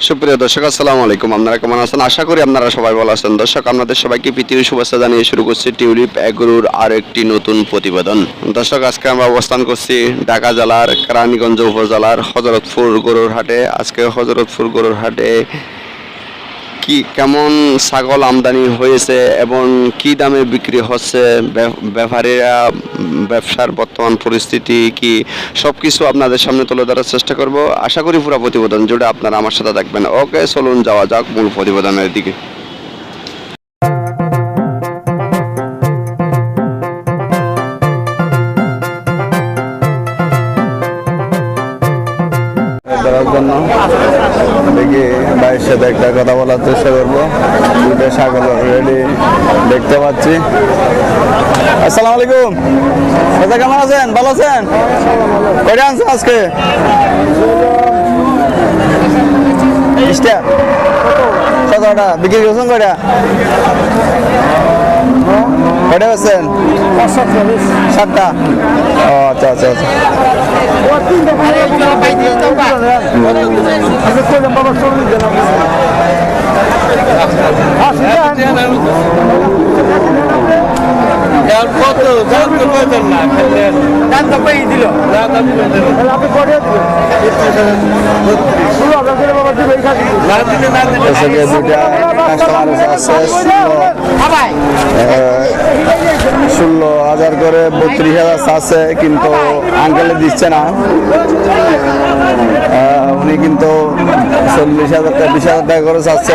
সুপ্রিয় দর্শক, আসসালামু আলাইকুম। আপনারা কেমন আছেন? আশা করি আপনারা সবাই ভালো আছেন। দর্শক, আপনাদের সবাইকে পৃথিবীর শুভেচ্ছা জানিয়ে শুরু করছি টিউলিপ এগরুর আর একটি নতুন প্রতিবেদন। দর্শক, আজকে আমরা অবস্থান করছি ঢাকা জেলার কেরানীগঞ্জ উপজেলার হজরতপুর গরুর হাটে আজকে হজরতপুর গরুর হাটে কি কেমন ছাগল আমদানি হয়েছে এবং কি দামে বিক্রি হচ্ছে? ব্য- ব্যাপারীরা ব্যবসার বর্তমান পরিস্থিতি কি? সব কিছু আপনাদের সামনে তুলে ধরার চেষ্টা করব। আশা করি পুরো প্রতিবেদন জুড়ে আপনারা আমার সাথে থাকবেন। ওকে, চলুন যাওয়া যাক মূল প্রতিবেদনের দিকে। ভাইয়ের সাথে একটা কথা বলার চেষ্টা করব। দুটো ছাগল রেডি দেখতে পাচ্ছি। আসসালামু আলাইকুম। দাদা, কেমন আছেন? ভালো আছেন? কয়টা আনছেন আজকে? সতেরোটা। বিক্রি করছেন কয়টা? কয়টা বেচছেন সাতটা। ও আচ্ছা আচ্ছা আচ্ছা। এসে দুইটা কাস্টমার আছে ষোলো ষোলো হাজার করে বত্রিশ হাজার আছে, কিন্তু আঙ্কেলে দিচ্ছে না। উনি কিন্তু চল্লিশ হাজার টাকা বিশ হাজার টাকা করে চাচ্ছে।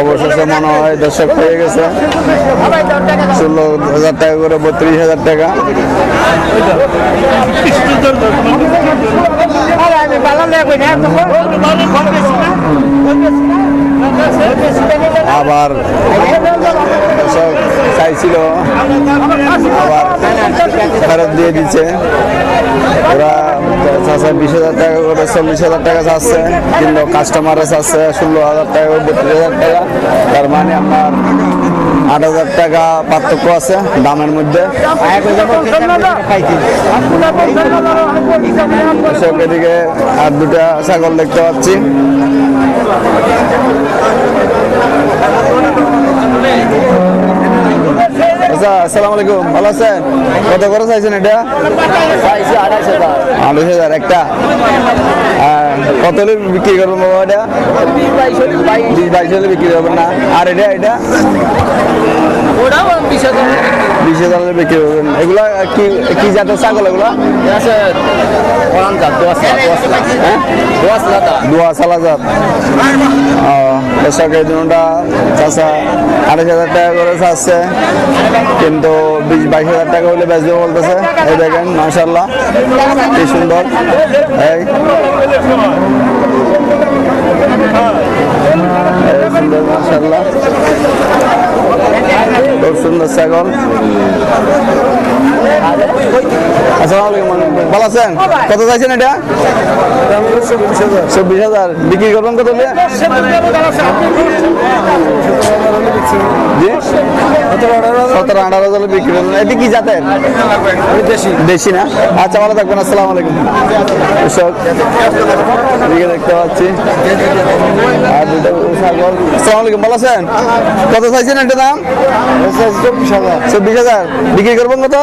অবশেষে মনে হয় দর্শক হয়ে গেছে। ষোলো হাজার টাকা করে বত্রিশ হাজার টাকা। আবার দর্শক চাইছিল। আবার ফেরত দিয়ে দিচ্ছে ওরা চাচ্ছে বিশ হাজার টাকা করে চল্লিশ হাজার টাকা চাচ্ছে, কিন্তু কাস্টমারে চাচ্ছে ষোলো হাজার টাকা বত্রিশ হাজার টাকা। তার মানে আপনার আট হাজার টাকা পার্থক্য আছে দামের মধ্যে। এদিকে আর দুটা ছাগল দেখতে পাচ্ছি। আচ্ছা আসসালামু আলাইকুম। ভালো আছেন? কত করে চাইছেন এটা? আড়াইশ হাজার। একটা। আর কত হলে বিক্রি করবেন বাবা এটা? বিশ বাইশ হলে বিক্রি করবেন। না আর এটা এটা? বিশ হাজার। হলে বিক্রি করবেন এগুলা কি কি জাতের ছাগল এগুলা? হ্যাঁ? দোয়া সালা জাত। দর্শক এই দুটা চাষা আড়াইশ হাজার টাকা করে চাচ্ছে কিন্তু বিশ বাইশ হাজার টাকা হলে বেচবে বলতেছে। এই দেখেন মাশাল্লাহ কি সুন্দর। এই। সুন্দর মাশাল্লাহ খুব সুন্দর ছাগল আসসালামু আলাইকুম। ভালো আছেন? কত চাইছেন এটা? চব্বিশ হাজার। বিক্রি করবেন কত সতেরো আঠারো হাজার বিক্রি করবেন। এটি কি জাতের? দেশি। না? আচ্ছা ভালো থাকবেন। আসসালামু আলাইকুম। দেখতে পাচ্ছি। আর দুটো ছাগল। আসসালামু আলাইকুম ভালো আছেন? কত চাইছেন এটা দাম চব্বিশ হাজার। চব্বিশ হাজার। বিক্রি করবেন কত?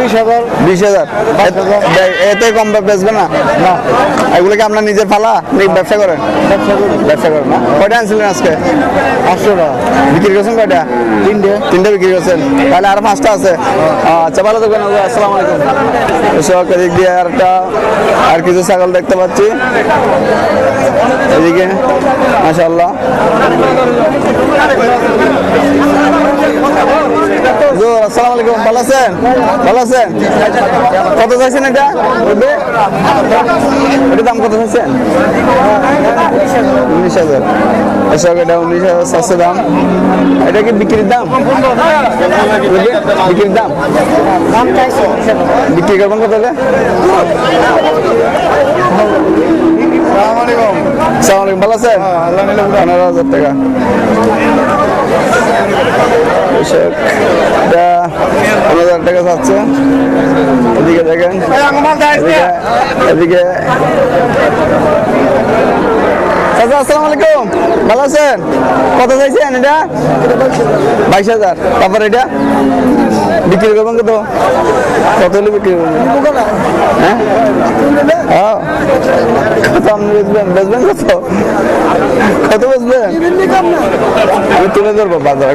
বিশ হাজার। বিশ হাজার। এতে কম বেচবে না? না। এগুলো কি আপনার নিজের ফালা? নাকি ব্যবসা করেন? ব্যবসা করেন না? কয়টা আনছিলেন আজকে? পাঁচশোটা বিক্রি করছেন কয়টা? তিনটে। তিনটে বিক্রি করছেন। তাহলে আর পাঁচটা আছে। আচ্ছা ভালো থাকবেন আসসালামু আলাইকুম। দর্শক এদিক দিয়ে আর একটা আর কিছু ছাগল দেখতে পাচ্ছি। এদিকে মাশাল্লাহ হুজুর, আসসালামু আলাইকুম। ভালো আছেন? ভালো আছেন? কত চাইছেন এটা? এটা দাম কত চাইছেন? উনিশ হাজার। দর্শক এটা উনিশ হাজার সাতশো দাম। এটা কি বিক্রির দাম? বিক্রির দাম? বিক্রি করবেন কত হলে সালাম আলাইকুম। ভালো আছেন? পনেরো হাজার টাকা। এটা হাজার টাকা চাচ্ছে এদিকে দেখেন এদিকে আসসালামু আলাইকুম ভালো আছেন কত চাইছেন এটা বাইশ হাজার তারপর এটা বিক্রি করবেন কত কত হলে বিক্রি করবেন হ্যাঁ হ্যাঁ কত আপনি বেচবেন বেচবেন কত কত বেচবেন আমি তুলে ধরবো বাজার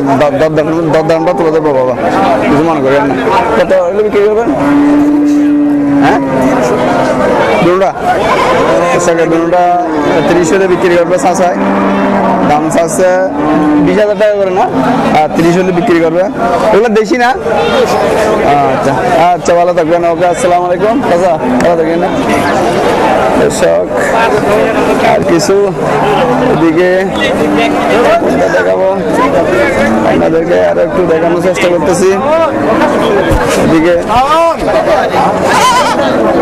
দরদামটা তুলে ধরবো বাবা কিছু মনে করেন কত হলে বিক্রি করবেন হ্যাঁ? দুটা দুটা তিরিশ বিক্রি করবে চাষায় দাম চাচ্ছে বিশ হাজার টাকা করে না? আর তিরিশ হলে বিক্রি করবে। এগুলো দেশি না? আচ্ছা আচ্ছা ভালো থাকবেন। ওকে, আসসালামু আলাইকুম। চাচা, ভালো থাকবেন না? দর্শক, আর কিছু এদিকে দেখাবো। আপনাদেরকে আর একটু দেখানোর চেষ্টা করতেছি। এদিকে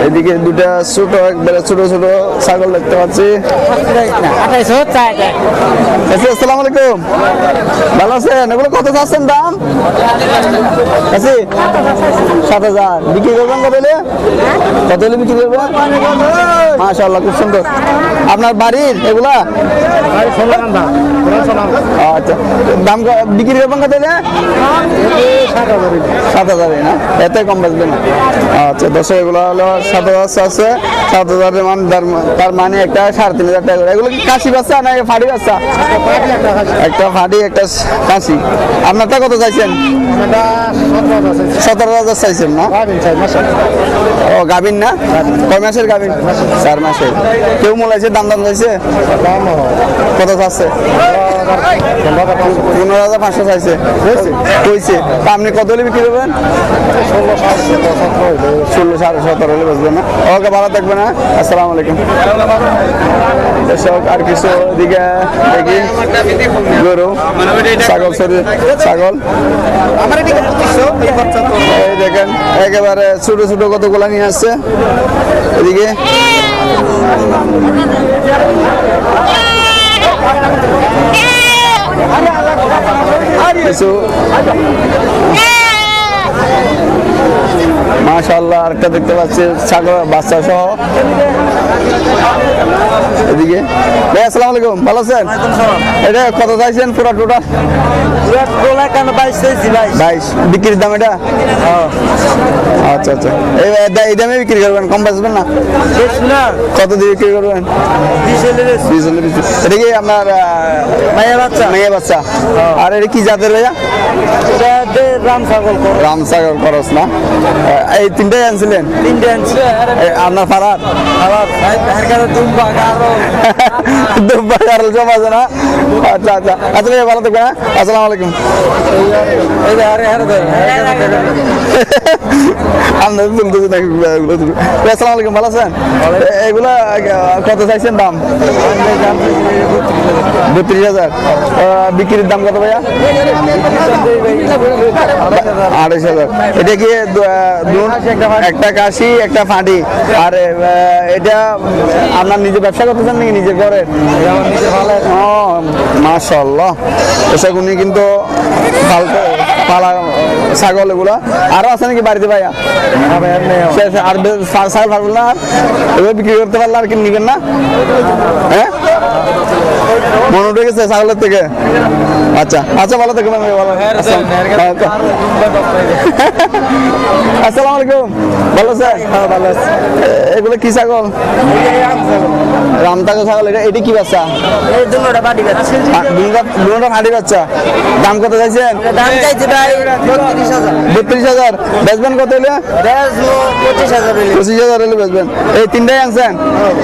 এদিকে দুটা ছোট, একবারে ছোট ছোট ছাগল দেখতে পাচ্ছি। আসসালামু আলাইকুম। ভালো আছেন? এগুলো কত দাম? সাত হাজার। বিক্রি করবেন কত হলে? বিক্রি খুব সুন্দর। আপনার বাড়ির এগুলা? আচ্ছা দাম বিক্রি করবেন কত সাত হাজার কম না। আচ্ছা দশ এগুলো হলো সাত হাজার সাত হাজারের মান তার- মানে একটা সাড়ে তিন হাজার টাকা। এগুলো কি কাশি বাচ্চা না ফাড়ি বাচ্চা? একটা ফাড়ি একটা কাশি আপনারটা কত চাইছেন? সতেরো হাজার চাইছেন না? ও গাভিন না? কয় মাসের গাভিন চার মাসের। কেউ মোলাইছে? দাম দাম চাইছে? কত চাচ্ছে? পনেরো হাজার পাঁচশো চাইছে। কইছে। তা আপনি কত হলে বিক্রি করবেন? ষোলো সাড়ে সতেরো হলে বসবেন না? ওকে, ভালো থাকবে না আসসালামু আলাইকুম। আর কিছু এদিকে দেখি। গরু ছাগল শরীর ছাগল। এই দেখেন একেবারে ছোট ছোট কতগুলা নিয়ে আসছে। এদিকে। কিছু মাশাল্লাহ আরেকটা দেখতে পাচ্ছি ছাগল বাচ্চা সহ। এদিকে। ভাই আসসালামু আলাইকুম ভালো আছেন? এটা কত চাইছেন পুরো টোটাল বাইশ বিক্রির দাম এটা? আচ্ছা আচ্ছা। এই দামে বিক্রি করবেন কম বাঁচবেন না? কত দিয়ে বিক্রি করবেন। এটা কি আপনার মেয়ে বাচ্চা? মেয়ে বাচ্চা? আর এটা কি জাতের ভাইয়া? রাম ছাগল। রামসাগর খরচ না? এই তিনটাই আনছিলেন? এই আপনার ফারার দুব্বা কারল সব আছে না? আচ্ছা আচ্ছা। আচ্ছা ভাই ভালো থাকবেন? আসসালামু আলাইকুম। আমরা তুলতেছি নাকি এগুলো তুলে। ভাই, আসসালামু আলাইকুম ভালো আছেন? এগুলা কত চাইছেন দাম? বত্রিশ হাজার। বিক্রির দাম কত ভাইয়া? আড়াইশ হাজার। এটা কি একটা কাশি একটা ফাঁটি আর এটা আপনার নিজে ব্যবসা করতেছেন নাকি নিজে করে মাসাল্লাহ এসে উনি কিন্তু পালা ছাগল এগুলো আরও আছে নাকি বাড়িতে ভাইয়া আর ছাগল ফাগল না এগুলো বিক্রি করতে পারলে আর কি নিবেন না হ্যাঁ মনে উঠে গেছে ছাগলের থেকে আচ্ছা আচ্ছা ভালো থাকবেন আমি ভালো আচ্ছা। আসসালামু আলাইকুম ভালো স্যার ভালো আছে এগুলো কি ছাগল রামতাগো ছাগল এটা এটি কি বাচ্চা বাড়ি দুটা হাঁড়ি বাচ্চা দাম কত চাইছেন দাম চাইছে ভাই বত্রিশ হাজার বত্রিশ হাজার বেচবেন কত হলে পঁচিশ হাজার হইলে। পঁচিশ হাজার হলে বেচবেন এই তিনটাই আনছেন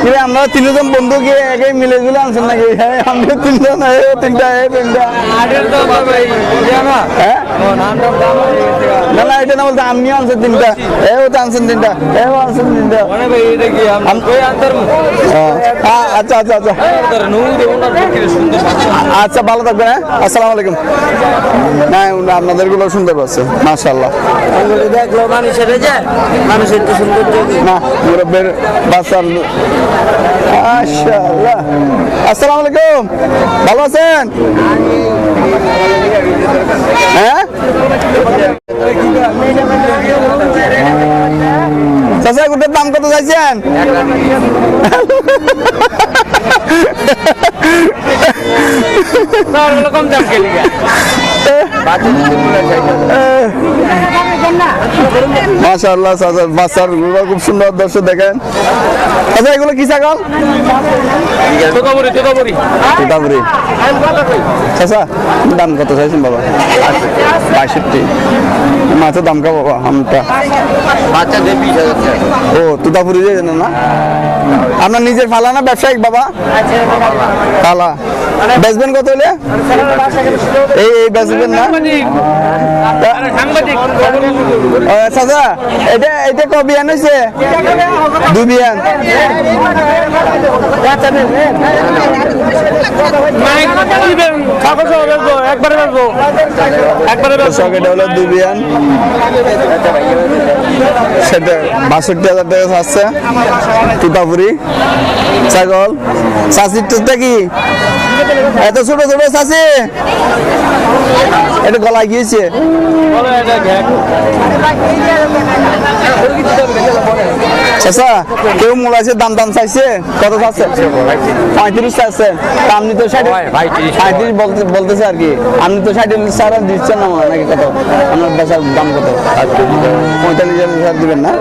কিন্তু আমরা তিনজন বন্ধু গিয়ে একে মিলে গুলো আনছেন নাকি হ্যাঁ আমরা তিনজন এই তিনটা এই তিনটা হ্যাঁ না না এটা না বলতে আপনি আনছেন তিনটা এও তো আনছেন তিনটা তিনটা হ্যাঁ। আচ্ছা আচ্ছা আচ্ছা। আচ্ছা ভালো থাকবেন হ্যাঁ? আসসালামু আলাইকুম। না আপনাদেরগুলো সুন্দর মাশাল্লাহ ওগুলো দেখল মানুষের যে মানুষের তো না মুরব্বের মাশাআল্লাহ। আসসালামু আলাইকুম। ভালো আছেন? হ্যাঁ? চাচা গুটের দাম কত চাইছেন? কম দাম মাশাআল্লাহ চাচা বাচ্চারগুলো খুব সুন্দর দর্শক দেখেন। আচ্ছা এগুলো কি ছাগল? তোতাপুরি তোতাপুরি তোতাপুরি চাচা দাম কত চাইছেন বাবা? বাষট্টি। মাছের দাম কা বাবা আমটা। ও তোতাপুরি যে না? আপনার নিজের ফালা না ব্যবসায়িক বাবা? ফালা। বেচবেন কত হলে এই এই বেচবেন না? সাংবাদিক। ও, চাচা এটা এটা ক বিয়ান হয়েছে বিয়ান। একবারে একবারে এটা হলো দুই বিয়ান। সেটা বাষট্টি হাজার টাকা চাচ্ছে তুতাপুরি ছাগল। চাষিরটা কি? এত ছোট ছোট আছে এটা গলায় গিয়েছে। কেউ মোলাইছে দাম দাম চাইছে? কত চাচ্ছে? পঁয়ত্রিশ চাচ্ছে। তা আপনি তো ষাট পঁয়ত্রিশ বলতে বলতেছে আর কি। আপনি তো ষাট ছাড়া দিচ্ছেন না নাকি কত? আপনার বেচার দাম কত? পঁয়তাল্লিশ হাজার দিবেন না?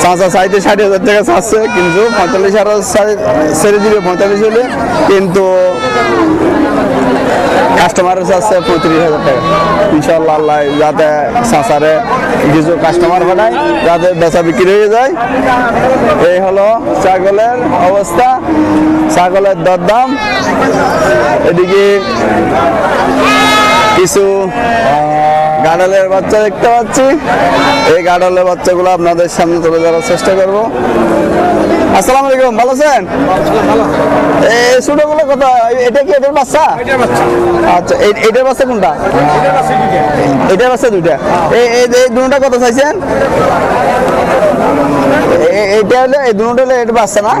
চাচা চাইতে ষাট হাজার টাকা চাচ্ছে, কিন্তু পঁয়তাল্লিশ হাজার ছাড়ে- দিবে পঁয়তাল্লিশ হলে, কিন্তু কাস্টমারের চাচ্ছে পঁয়ত্রিশ হাজার টাকা। ইনশাল্লাহ আল্লাহ যাতে চাচারে কিছু কাস্টমার পাঠায় যাতে বেচা বিক্রি হয়ে যায়। এই হলো ছাগলের অবস্থা। ছাগলের দরদাম। এদিকে কিছু গাডালের বাচ্চা দেখতে পাচ্ছি। এই গাডালের বাচ্চাগুলো আপনাদের সামনে তুলে ধরার চেষ্টা করব। আসসালামু আলাইকুম ভালো আছেন? এই ছোটগুলো কত এটা কি এটার বাচ্চা? আচ্ছা এটার বাচ্চা কোনটা? এটার বাচ্চা দুইটা। এই দুটা কত চাইছেন? এ- এইটা হলে এই দুটো হলে এটা বাচ্চা না?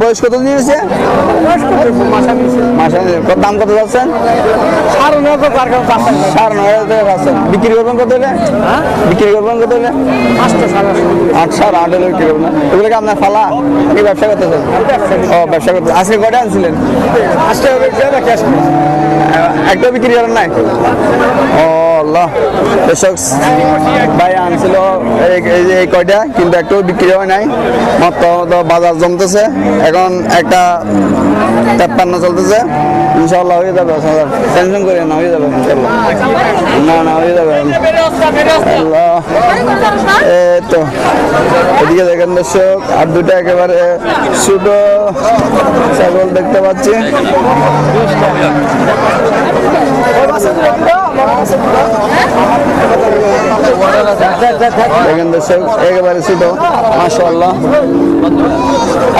বয়স কত দিয়েছে। মাসে কত দাম কত যাচ্ছেন? সাড়ে নয় হাজার টাকা পাচ্ছেন বিক্রি করবেন কত হলে? বিক্রি করবেন কত হলে? আট সাড়ে আট হলে বিক্রি করবেন। এগুলো কি আপনার ফালা? কি ব্যবসা করতেছেন? ও ব্যবসা করতে আজকে কটা আনছিলেন? একটা বিক্রি করেন নাই? ও আল্লাহ এসব ভাই আনছিল এই- যে এই কয়টা, কিন্তু একটাও বিক্রি হয় নাই। মাত্র বাজার জমতেছে। এখন একটা তেপ্পান্ন চলতেছে। ইনশাল্লাহ হয়ে যাবে টেনশন করি না, হয়ে যাবে না না, হয়ে যাবে। এই তো, এদিকে দেখেন দর্শক, আর দুটা একেবারে ছোট ছাগল দেখতে পাচ্ছি। দেখেন দর্শক একেবারে ছোট। মাশাআল্লাহ।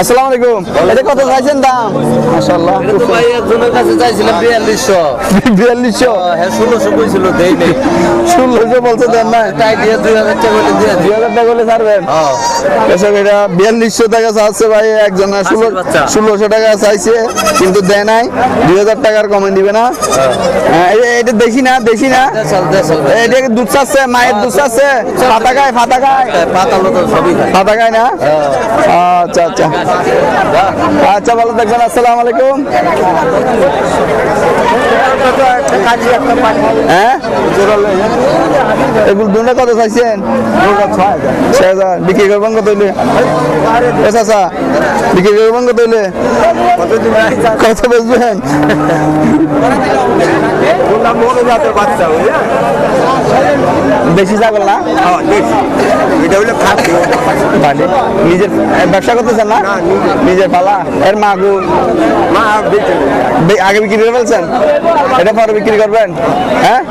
আসসালামু আলাইকুম এটা কত চাইছেন দাম? মাশাআল্লাহ। ভাই একজনের কাছে চাইছিলাম বিয়াল্লিশশো। বিয়াল্লিশশো? হ্যাঁ ষোলোশো কইছিল দেই নেই। ষোলোশো বলছে দেন না তাই দিয়ে দুই হাজার টাকা করে দিয়ে দুই। হাজার টাকা হলে ছাড়বেন? হ্যাঁ। এসব এটা বিয়াল্লিশশো টাকা চাচ্ছে ভাই একজন ষোলো ষোলোশো টাকা চাইছে কিন্তু দেয় নাই। দুই হাজার টাকার কমে দিবে না। হ্যাঁ, এটা দেখি না দেখি না? এটা দুধ চাচ্ছে মায়ের দুধ চাচ্ছে। ফাতা খায় ফাতা খায়? পাতা খায়। ফাতা খায় না? আচ্ছা আচ্ছা। আচ্ছা ভালো থাকবেন আসসালামু আলাইকুম। হ্যাঁ? এগুলো দুটা কত চাইছেন? ছয় হাজার। বিক্রি করবেন কত হইলে? চাচা বিক্রি করবেন কত হইলে? কত বেচবেন? বেশি ছাগল না? বাড়ি। নিজের ব্যবসা করতেছেন না? নিজের। পালা? এর বে- আগে বিক্রি করে ফেলছেন? এটা পরে বিক্রি করবেন? হ্যাঁ?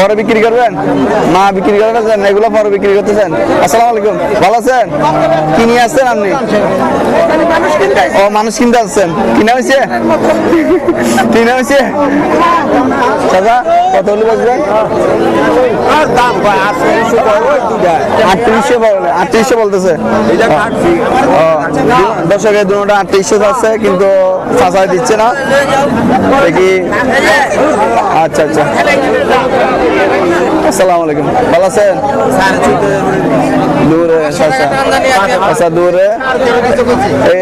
পরে বিক্রি করবেন? মা বিক্রি করে ফেলছেন? এগুলো পরে বিক্রি করতেছেন? আসসালামু আলাইকুম। ভালো আছেন? কি নিয়ে আসছেন আপনি? ও মানুষ কিনতে আসছেন। কিনা হয়েছে কিনা হয়েছে দাদা কত হলে বসবেন আটত্রিশশো আটত্রিশশো বলতেছে? ও, দর্শকের দুটা আটত্রিশশো আছে কিন্তু চাষায় দিচ্ছে না। দেখি। আচ্ছা আচ্ছা। আসসালামু আলাইকুম। ভালো আছেন? দূরে আচ্ছা আচ্ছা। দূরে।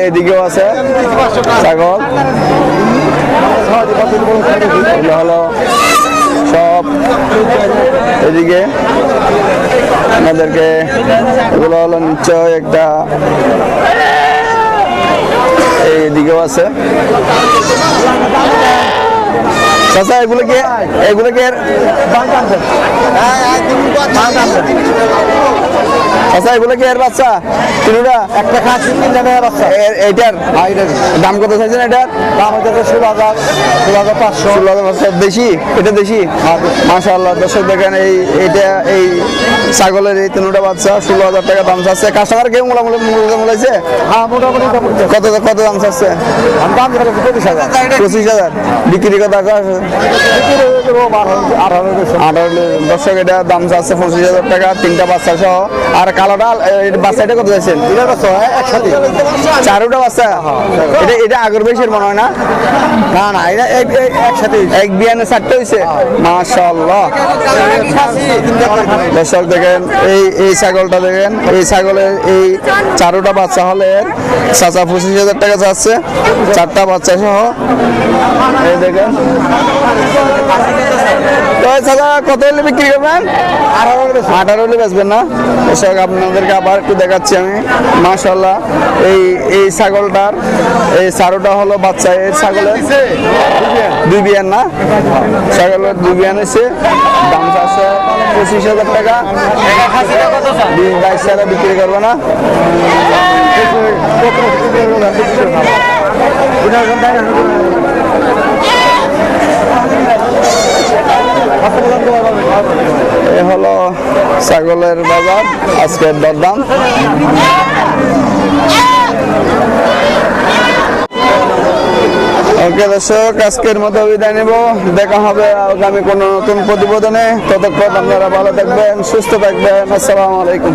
এইদিকেও আছে। ছাগল। এগুলো হলো এদিকে আমাদেরকে এগুলো হলো নিশ্চয় একটা এইদিকেও আছে। চাচা এগুলোকে এগুলো কি আচ্ছা এগুলো কি এর বাচ্চা? তিনুটা একটা খাসি বাচ্চা। এইটার? দাম কত চাইছেন এটার? দাম হচ্ছে ষোলো হাজার ষোলো হাজার পাঁচশো। ষোলো হাজার পাঁচশো। দেশি? এটা দেশি? মাশাআল্লাহ দর্শক দেখেন এই এইটা এই ছাগলের এই তিনুটা বাচ্চা ষোলো হাজার টাকা দাম চাচ্ছে। কাস্টমার কেউ মোটামুটি মূল্য মূলাইছে হ্যাঁ মোটামুটি কত কত দাম চাচ্ছে? দাম পঁচিশ হাজার। বিক্রি কত এটা দাম চাচ্ছে পঁচিশ হাজার টাকা তিনটা বাচ্চা সহ আর কালোটা এই বাচ্চাটা কত যাচ্ছেন চারোটা বাচ্চা এটা এটা আগের বয়সের মনে হয় না না না এটা একসাথে এক বিয়ানে চারটে হয়েছে মাশাল্লাহ দর্শক দেখেন এই এই ছাগলটা দেখেন এই ছাগলের এই চারোটা বাচ্চা হলে চাচা পঁচিশ হাজার টাকা যাচ্ছে চারটা বাচ্চা সহ এই দেখেন। তো কত হলে বিক্রি করবেন? আঠারো হলে বেচবেন। না? দর্শক আপনাদেরকে আবার একটু দেখাচ্ছি আমি। মাশাল্লাহ এই এই ছাগলটার এই চারোটা হলো বাচ্চা এই ছাগলের দুই বিয়ান না? ছাগলের দুই বিয়ান এসে দাম আছে পঁচিশ হাজার টাকা। বাইশ টাকা বিক্রি করবে না? এ হলো ছাগলের বাজার, আজকের দরদাম। ওকে দর্শক, আজকের মতো বিদায় নেব। দেখা হবে আগামী কোনো নতুন প্রতিবেদনে। ততক্ষণ আপনারা ভালো থাকবেন, সুস্থ থাকবেন। আসসালামু আলাইকুম।